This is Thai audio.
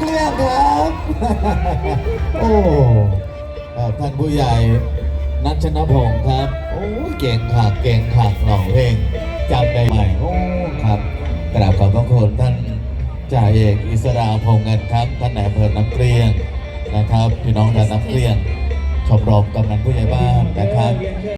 เกลี้ยงครับ โอ้ท่านผู้ใหญ่นัชนพงศ์ครับ โอ้ยเก่งขากเก่งขากหน่องเพลงจำได้ไหมโอ้ครับกราบขอบพระคุณท่านจ่าเอกอิสราพงษ์เงินครับท่านนายอำเภอน้ำเกลี้ยงนะครับพี่น้องชาวน้ำเกลี้ยงชมรมกำนันผู้ใหญ่บ้านนะครับ